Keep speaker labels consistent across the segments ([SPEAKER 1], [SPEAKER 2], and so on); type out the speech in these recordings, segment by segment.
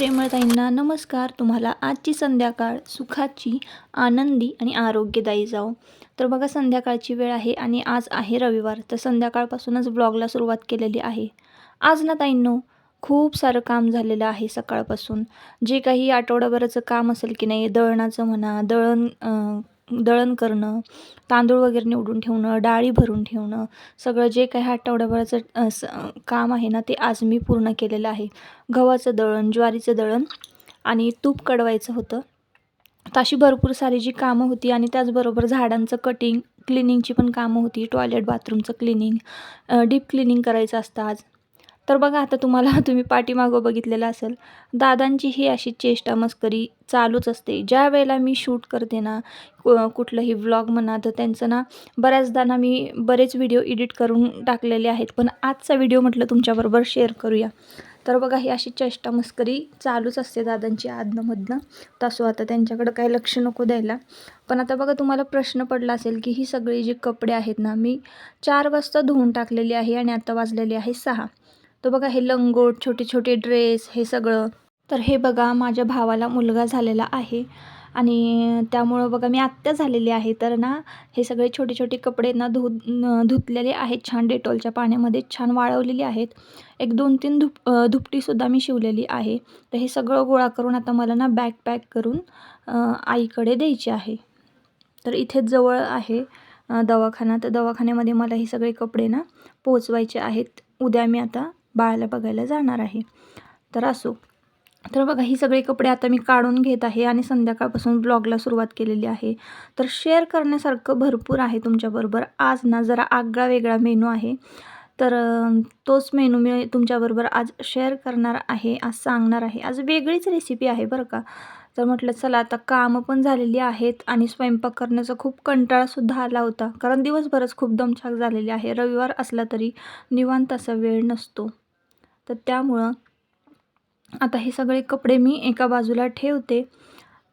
[SPEAKER 1] प्रेमळताईंना नमस्कार. तुम्हाला आजची संध्याकाळ सुखाची आनंदी आणि आरोग्यदायी जाओ तर बघा संध्याकाळची वेळ आहे आणि आज आहे रविवार. तर संध्याकाळपासूनच ब्लॉगला सुरुवात केलेली आहे. आज ना ताईंनो खूप सारं काम झालेलं आहे सकाळपासून. जे काही आठवडाभराचं काम असेल की नाही दळणाचं म्हणा दळण दळण करणं तांदूळ वगैरे निवडून ठेवणं डाळी भरून ठेवणं सगळं जे काही आठवड्याभराचं स काम आहे ना ते आज मी पूर्ण केलेलं आहे. गव्हाचं दळण ज्वारीचं दळण आणि तूप कडवायचं होतं. तर अशी भरपूर सारी जी कामं होती आणि त्याचबरोबर झाडांचं कटिंग क्लिनिंगची पण कामं होती. टॉयलेट बाथरूमचं क्लिनिंग डीप क्लिनिंग करायचं असतं आज. तर बघा आता तुम्हाला तुम्ही पाठीमागं बघितलेलं असेल दादांची ही अशी चेष्टा मस्करी चालूच असते. ज्या वेळेला मी शूट करते ना कुठलंही व्लॉग म्हणा तर त्यांचं ना बऱ्याचदा ना मी बरेच व्हिडिओ एडिट करून टाकलेले आहेत. पण आजचा व्हिडिओ म्हटलं तुमच्याबरोबर शेअर करूया. तर बघा ही अशी चेष्टा मस्करी चालूच असते दादांची आदनमधनं तसं आता त्यांच्याकडं काही लक्ष नको द्यायला. पण आता बघा तुम्हाला प्रश्न पडला असेल की ही सगळी जी कपडे आहेत ना मी चार वाजता धुवून टाकलेली आहे आणि आता वाजलेली आहे सहा. तर बघा हे लंगोट छोटे छोटे ड्रेस हे सगळं. तर हे बघा माझ्या भावाला मुलगा झालेला आहे. आणि त्यामुळं बघा मी आत्या झालेली आहे. तर ना हे सगळे छोटे छोटे कपडे ना धु धुतलेले आहेत. छान डेटॉलच्या पाण्यामध्ये छान वाळवलेली आहेत. एक दोन तीन धुप धुपटीसुद्धा मी शिवलेली आहे. तर हे सगळं गोळा करून आता मला ना बॅग पॅक करून आईकडे द्यायची आहे. तर इथेच जवळ आहे दवाखाना. तर दवाखान्यामध्ये मला हे सगळे कपडे ना पोचवायचे आहेत. उद्या मी आता बाळाला बघायला जाणार आहे. तर असो. तर बघा ही सगळे कपडे आता मी काढून घेत आहे आणि संध्याकाळपासून ब्लॉगला सुरुवात केलेली आहे. तर शेअर करण्यासारखं भरपूर आहे तुमच्याबरोबर. आज ना जरा आगळा वेगळा मेनू आहे. तर तोच मेनू मी तुमच्याबरोबर आज शेअर करणार आहे आज सांगणार आहे. आज वेगळीच रेसिपी आहे बरं का. तर म्हटलं चला आता कामं पण झालेली आहेत आणि स्वयंपाक करण्याचा खूप कंटाळासुद्धा आला होता. कारण दिवसभरच खूप दमछाक झालेली आहे. रविवार असला तरी निवांत असा वेळ नसतो. तर त्यामुळं आता हे सगळे कपडे मी एका बाजूला ठेवते.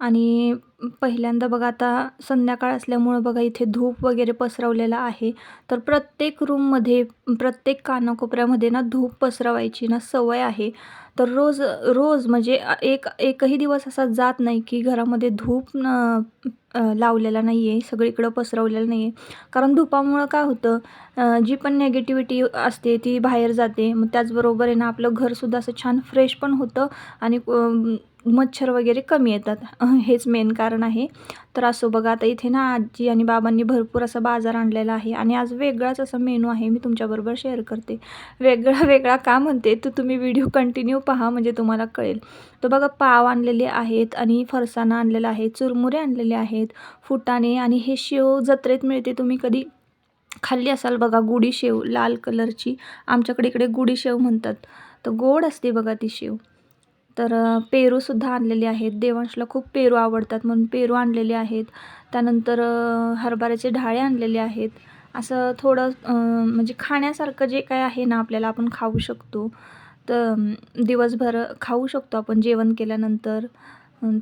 [SPEAKER 1] आणि पहिल्यांदा बघा आता संध्याकाळ असल्यामुळं बघा इथे धूप वगैरे पसरवलेला आहे. तर प्रत्येक रूममध्ये प्रत्येक कानाकोपऱ्यामध्ये ना धूप पसरवायची ना सवय आहे. तर रोज रोज म्हणजे एक एकही दिवस असा जात नाही की घरामध्ये धूप न लावलेला नाही आहे सगळीकडं पसरवलेलं नाही आहे कारण धुपामुळं काय होतं जी पण नेगेटिव्हिटी असते ती बाहेर जाते. मग त्याचबरोबर आहे ना आपलं घरसुद्धा असं छान फ्रेश पण होतं आणि मच्छर वगैरे कमी येतात. हेच मेन कारण आहे. तर असो बघा आता इथे ना आजी आणि बाबांनी भरपूर असा बाजार आणलेला आहे. आणि आज वेगळाच असा मेनू आहे मी तुमच्याबरोबर शेअर करते. वेगळा वेगळा का म्हणते? तर तुम्ही व्हिडिओ कंटिन्यू पहा म्हणजे तुम्हाला कळेल. तर बघा पाव आणलेले आहेत आणि फरसाणा आणलेला आहे चुरमुरे आणलेले आहेत फुटाणे आणि हे शेव जत्रेत मिळते. तुम्ही कधी खाल्ली असाल बघा गुढी शेव लाल कलरची. आमच्याकडे इकडे गुढी शेव म्हणतात. तर गोड असते बघा ती शेव. तर पेरूसुद्धा आणलेले आहेत. देवांशला खूप पेरू आवडतात म्हणून पेरू आणलेले आहेत. त्यानंतर हरभऱ्याचे ढाळे आणलेले आहेत. असं थोडं म्हणजे खाण्यासारखं जे काय आहे ना आपल्याला आपण खाऊ शकतो. तर दिवसभर खाऊ शकतो आपण जेवण केल्यानंतर.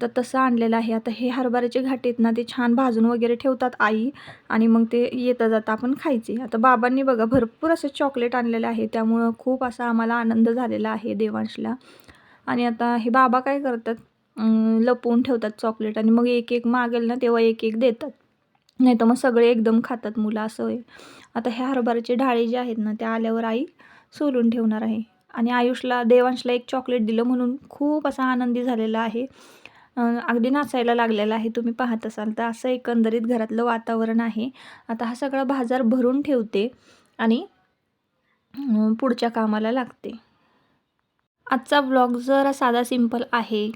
[SPEAKER 1] तर तसं आणलेलं आहे. आता हे हरभऱ्याचे घाटे आहेत ना ते छान भाजून वगैरे ठेवतात आई आणि मग ते येता जाता. आपण खायचे. आता बाबांनी बघा भरपूर असं चॉकलेट आणलेलं आहे. त्यामुळं खूप असा आम्हाला आनंद झालेला आहे देवांशला. आणि आता हे बाबा काय करतात? लपवून ठेवतात चॉकलेट आणि मग एक एक मागेल ना तेव्हा एक एक देतात. नाही तर मग सगळे एकदम खातात मुलं असं आहे आता ह्या हरभऱ्याचे ढाळे जे आहेत ना ते आल्यावर आई सोलून ठेवणार आहे. आणि आयुषला देवांशला एक चॉकलेट दिलं म्हणून खूप असा आनंदी झालेला आहे. अगदी नाचायला लागलेला आहे. तुम्ही पाहत असाल तर असं एकंदरीत घरातलं वातावरण आहे. आता हा सगळा बाजार भरून ठेवते आणि पुढच्या कामाला लागते. आजचा ब्लॉग जरा साधा सिंपल आहे.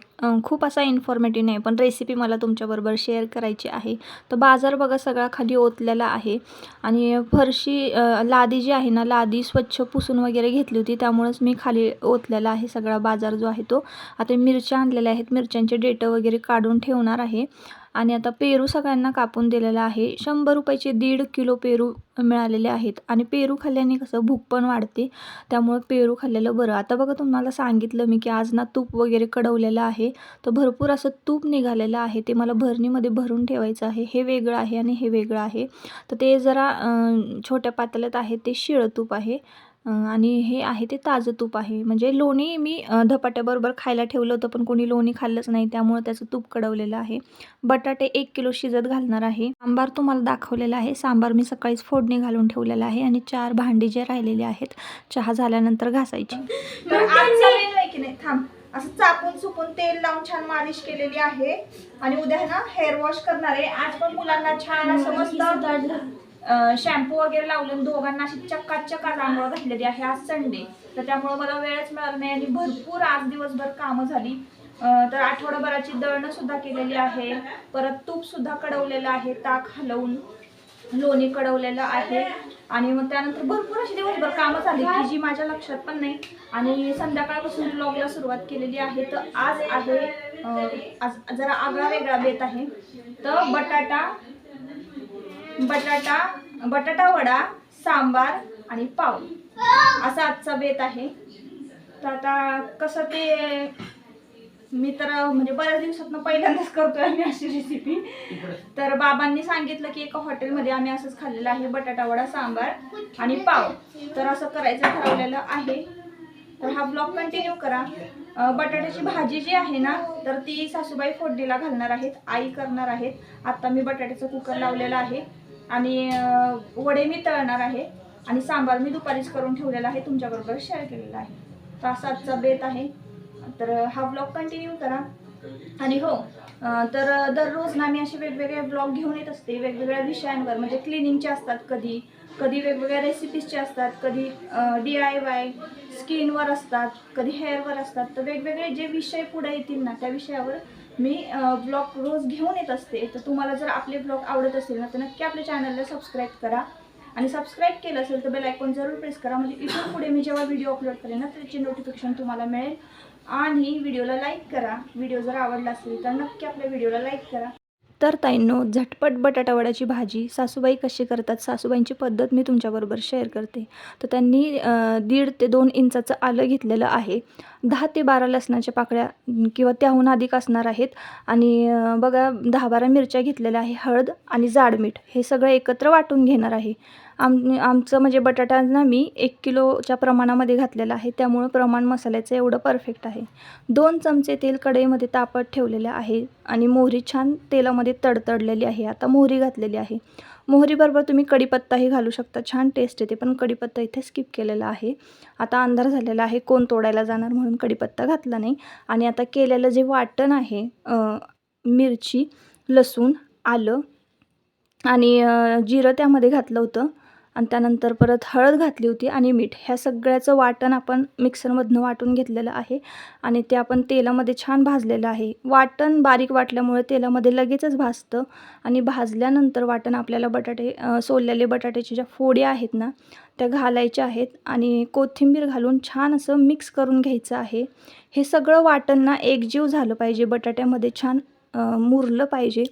[SPEAKER 1] खूप असा इन्फॉर्मेटिव्ह नाही पण रेसिपी मला तुमच्याबरोबर शेअर करायची आहे. तर बाजार बघा सगळा खाली ओतलेला आहे. आणि फरशी लादी जी आहे ना लादी स्वच्छ पुसून वगैरे घेतली होती. त्यामुळंच मी खाली ओतलेला आहे सगळा बाजार जो आहे तो. आता मिरच्या आणलेल्या आहेत. मिरच्यांचे डेटं वगैरे काढून ठेवणार आहे. आणि आता पेरू सगळ्यांना कापून दिलेला आहे. शंभर रुपयाचे दीड किलो पेरू मिळालेले आहेत. आणि पेरू खाल्ल्याने कसं भूक पण वाढते. त्यामुळं पेरू खाल्लेलं बरं. आता बघा तुम्हाला सांगितलं मी की आज ना तूप वगैरे कडवलेलं आहे. तर भरपूर असं तूप निघालेलं आहे. ते मला भरणीमध्ये भरून ठेवायचं आहे. हे वेगळं आहे आणि हे वेगळं आहे. तर ते जरा छोट्या पातळ्यात आहे. ते शिळं तूप आहे. आणि हे आहे ते ताजं तूप आहे. म्हणजे लोणी मी धपाट्याबरोबर खायला ठेवलं होतं पण कोणी लोणी खाल्लंच नाही त्यामुळं त्याचं तूप कडवलेलं आहे. बटाटे एक किलो शिजत घालणार आहे. सांबार तुम्हाला दाखवलेला आहे. सांबार मी सकाळीच फोडणी घालून ठेवलेला आहे आणि चार भांडी जे राहिलेले आहेत चहा झाल्यानंतर घासायची.
[SPEAKER 2] तर की नाही? थांब. असं चापून चुपून तेल लावून छान मालिश केलेली आहे. आणि उद्या ना हेअर वॉश करणार आहे. आज पण मुलांना छान असं मस्त शॅम्पू वगैरे लावलं दोघांना अशी चक्का आज आंघोळ घातलेली आहे आज संडे तर त्यामुळे मला वेळच मिळाला नाही आणि भरपूर आज दिवसभर कामं झाली. तर आठवडाभराची दळणं सुद्धा केलेली आहे. परत तूप सुद्धा कडवलेलं आहे. ताक हलवून लोणी कडवलेलं आहे. आणि मग त्यानंतर भरपूर अशी दिवसभर कामं झाली की जी माझ्या लक्षात पण नाही. आणि संध्याकाळपासून ब्लॉगला सुरुवात केलेली आहे. तर आज आहे आज जरा आगळा वेगळा बेत आहे. तर बटाटा बटाटा बटाटा वडा सांबार आणि पाव. असा आजचा बेत आहे. तर आता कसं ते मी तर म्हणजे बऱ्याच दिवसातनं पहिल्यांदाच करतोय आम्ही अशी रेसिपी तर बाबांनी सांगितलं की एका हॉटेलमध्ये आम्ही असंच खाल्लेलं आहे बटाटा वडा सांबार आणि पाव. तर असं करायचं ठरवलेलं आहे. तर हा ब्लॉग कंटिन्यू करा. बटाट्याची भाजी जी आहे ना तर ती सासूबाई फोडणीला घालणार आहेत आई करणार आहेत. आत्ता मी बटाट्याचं कुकर लावलेलं आहे. आणि वडे मी तळणार आहे आणि सांबार मी दुपारीच करून ठेवलेला आहे तुमच्याबरोबर शेअर केलेला आहे. तर असा आजचा बेत आहे. तर हा ब्लॉग कंटिन्यू करा. आणि हो तर दररोज ना मी असे वेगवेगळे ब्लॉग घेऊन येत असते वेगवेगळ्या विषयांवर. म्हणजे क्लिनिंगचे असतात कधी कधी वेगवेगळ्या रेसिपीजचे असतात कधी डी आय वाय स्किनवर असतात कधी हेअरवर असतात. तर वेगवेगळे जे विषय पुढे येतील ना त्या विषयावर मी ब्लॉग रोज घेऊन येत असते. तर तुम्हाला जर आपले ब्लॉग आवडत असेल ना तर नक्की आपल्या चॅनलला सबस्क्राईब करा. आणि सबस्क्राईब केलं असेल तर बेल आयकॉन जरूर प्रेस करा. म्हणजे इथून पुढे मी जेव्हा व्हिडिओ अपलोड करेन ना त्याची नोटिफिकेशन तुम्हाला मिळेल. आणि व्हिडिओला लाईक करा. व्हिडिओ जर आवडला असेल तर नक्की आपल्या व्हिडिओला लाईक करा.
[SPEAKER 1] तर ताईंनो झटपट बटाटावड्याची भाजी सासूबाई कशी करतात सासूबाईंची पद्धत मी तुमच्याबरोबर शेअर करते. तर त्यांनी दीड ते दोन इंचाचं आलं घेतलेलं आहे. दहा ते बारा लसणाच्या पाकळ्या किंवा त्याहून अधिक असणार आहेत. आणि बघा दहा बारा मिरच्या घेतलेल्या आहे हळद आणि जाड मीठ. हे सगळं एकत्र वाटून घेणार आहे. आम आमचं म्हणजे बटाट्यांना मी एक किलोच्या प्रमाणामध्ये घातलेलं आहे. त्यामुळं प्रमाण मसाल्याचं एवढं परफेक्ट आहे. दोन चमचे तेल कढईमध्ये तापत ठेवलेले आहे. आणि मोहरी छान तेलामध्ये तडतडलेली आहे. आता मोहरी घातलेली आहे. मोहरीबरोबर तुम्ही कढीपत्ताही घालू शकता. छान टेस्ट येते पण कडीपत्ता इथे स्किप केलेला आहे. आता अंधार झालेला आहे कोण तोडायला जाणार म्हणून कढीपत्ता घातला नाही. आणि आता केलेलं जे वाटण आहे मिरची लसूण आलं आणि जिरं त्यामध्ये घातलं होतं. आणि त्यानंतर परत हळद घातली होती आणि मीठ. ह्या सगळ्याचं वाटण आपण मिक्सरमधनं वाटून घेतलेलं आहे आणि ते आपण तेलामध्ये छान भाजलेलं आहे. वाटण बारीक वाटल्यामुळे तेलामध्ये लगेचच भाजतं आणि भाजल्यानंतर वाटण आपल्याला बटाटे सोललेले बटाट्याच्या ज्या फोड्या आहेत ना त्या घालायच्या आहेत आणि कोथिंबीर घालून छान असं मिक्स करून घ्यायचं आहे. हे सगळं वाटण ना एकजीव झालं पाहिजे. बटाट्यामध्ये छान मुरलं पाहिजे.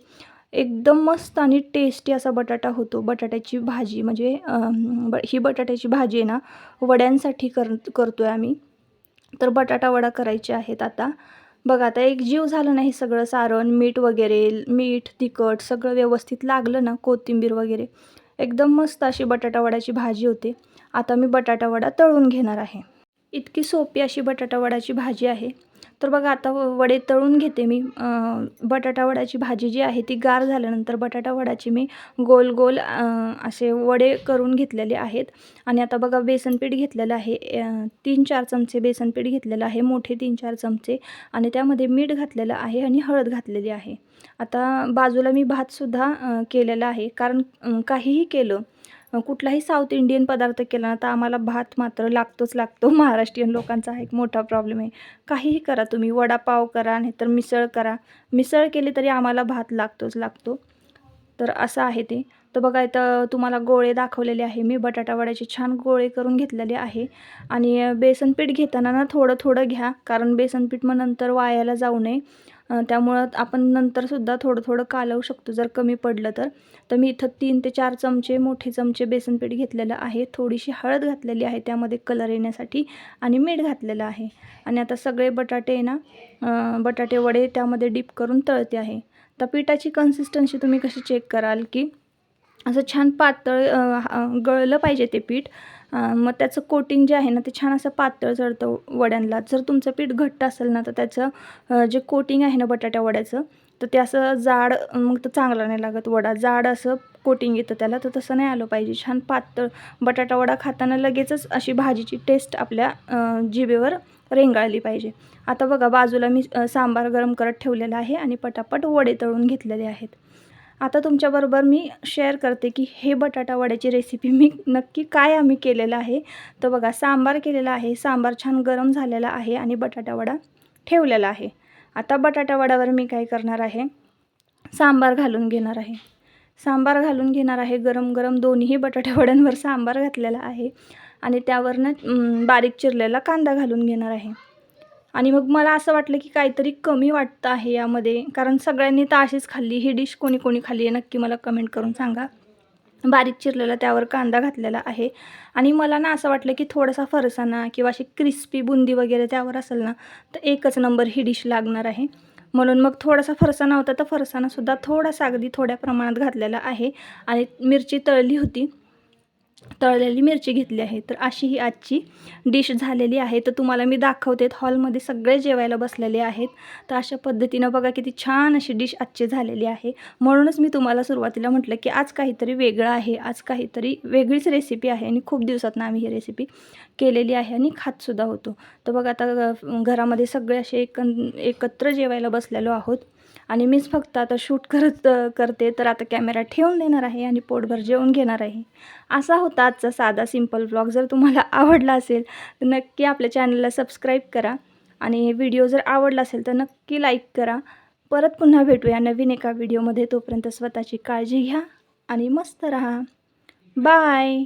[SPEAKER 1] एकदम मस्त आणि टेस्टी असा बटाटा होतो. बटाट्याची भाजी म्हणजे ब ही बटाट्याची भाजी आहे ना वड्यांसाठी कर करतो आहे आम्ही. तर बटाटा वडा करायचे आहेत आता. बघा आता एक जीव झालं नाही सगळं सारण मीठ वगैरे मीठ तिखट सगळं व्यवस्थित लागलं ना कोथिंबीर वगैरे. एकदम मस्त अशी बटाटावड्याची भाजी होते. आता मी बटाटावडा तळून घेणार आहे. इतकी सोपी अशी बटाटावड्याची भाजी आहे. तर बघा आता वडे तळून घेते मी. बटाटावड्याची बटाटा भाजी जी आहे ती गार झाल्यानंतर बटाटावड्याची मी गोल गोल असे वडे करून घेतलेले आहेत. आणि आता बघा बेसनपीठ घेतलेलं आहे. तीन चार चमचे बेसनपीठ घेतलेलं आहे मोठे तीन चार चमचे. आणि त्यामध्ये मीठ घातलेलं आहे आणि हळद घातलेली आहे. आता बाजूला मी भातसुद्धा केलेला आहे. कारण काहीही केलं कुठलाही साऊथ इंडियन पदार्थ केला ना तर आम्हाला भात मात्र लागतोच लागतो. महाराष्ट्रीयन लोकांचा हा एक मोठा प्रॉब्लेम आहे. काहीही करा तुम्ही वडापाव करा नाहीतर मिसळ करा. मिसळ केली तरी आम्हाला भात लागतोच लागतो. तर असं आहे ते. तर बघा इथं तुम्हाला गोळे दाखवलेले आहे. मी बटाटा वड्याचे छान गोळे करून घेतलेले आहे. आणि बेसनपीठ घेताना ना थोडं थोडं घ्या. कारण बेसनपीठ मग नंतर वायाला जाऊ नये. त्यामुळं आपण नंतरसुद्धा थोडं थोडं कालवू शकतो. जर कमी पडलं तर. तर मी इथं तीन ते चार चमचे मोठे चमचे बेसन पीठ घेतलेलं आहे. थोडीशी हळद घातलेली आहे. त्यामध्ये कलर येण्यासाठी आणि मीठ घातलेलं आहे. आणि आता सगळे बटाटे ना बटाटे वडे त्यामध्ये डीप करून तळते आहे. तर पिठाची कन्सिस्टन्सी तुम्ही कशी चेक कराल की असं छान पातळ गळलं पाहिजे ते पीठ. मग त्याचं कोटिंग जे आहे ना ते छान असं पातळ चढतं वड्यांना जर तुमचं पीठ घट्ट असेल ना तर त्याचं जे कोटिंग आहे ना बटाट्या वड्याचं तर ते असं जाड मग तर चांगला नाही लागत वडा. जाड असं कोटिंग येतं त्याला तर तसं नाही आलं पाहिजे. छान पातळ बटाटा वडा खाताना लगेचच अशी भाजीची टेस्ट आपल्या जिभेवर रेंगाळली पाहिजे. आता बघा बाजूला मी सांबार गरम करत ठेवलेला आहे आणि पटापट वडे तळून घेतलेले आहेत. आता तुमच्याबरोबर मी शेअर करते की हे बटाटा वड्याची रेसिपी मी नक्की काय आम्ही केलेलं आहे. तर बघा सांबार केलेला आहे सांबार छान गरम झालेला आहे आणि बटाटा वडा ठेवलेला आहे. आता बटाटा वड्यावर मी काय करणार आहे? सांबार घालून घेणार आहे. सांबार घालून घेणार आहे गरम गरम दोन्ही बटाटा वड्यांवर सांबार घातलेला आहे आणि त्यावरनं बारीक चिरलेला कांदा घालून घेणार आहे. आणि मग मला असं वाटलं की काहीतरी कमी वाटतं आहे यामध्ये. कारण सगळ्यांनी तर अशीच खाल्ली. ही डिश कोणी कोणी खाल्ली आहे नक्की मला कमेंट करून सांगा. बारीक चिरलेला त्यावर कांदा घातलेला आहे. आणि मला ना असं वाटलं की थोडासा फरसाणा किंवा अशी क्रिस्पी बुंदी वगैरे त्यावर असेल ना तर एकच नंबर ही डिश लागणार आहे. म्हणून मग थोडासा फरसाणा होता तर फरसाणासुद्धा थोडासा अगदी थोड्या प्रमाणात घातलेला आहे. आणि मिरची तळली होती. तळलेली मिरची घेतली आहे. तर अशी ही आजची डिश झालेली आहे. तर तुम्हाला मी दाखवते हॉलमध्ये सगळे जेवायला बसलेले आहेत. तर अशा पद्धतीनं बघा किती छान अशी डिश आजची झालेली आहे. म्हणूनच मी तुम्हाला सुरुवातीला म्हटलं की आज काहीतरी वेगळं आहे. आज काहीतरी वेगळीच रेसिपी आहे आणि खूप दिवसातनं आम्ही ही रेसिपी केलेली आहे आणि खातसुद्धा होतो. तर बघा आता घरामध्ये सगळे असे एक एकत्र जेवायला बसलेलो आहोत. आणि मीच फक्त आता शूट करत करते तर आता कॅमेरा ठेवून देणार आहे आणि पोटभर जेवून घेणार आहे. असा होता आजचा साधा सिंपल ब्लॉग जर तुम्हाला आवडला असेल तर नक्की आपल्या चॅनलला सबस्क्राईब करा. आणि व्हिडिओ जर आवडला असेल तर नक्की लाईक करा. परत पुन्हा भेटूया नवीन एका व्हिडिओमध्ये तोपर्यंत स्वतःची काळजी घ्या आणि मस्त राहा. बाय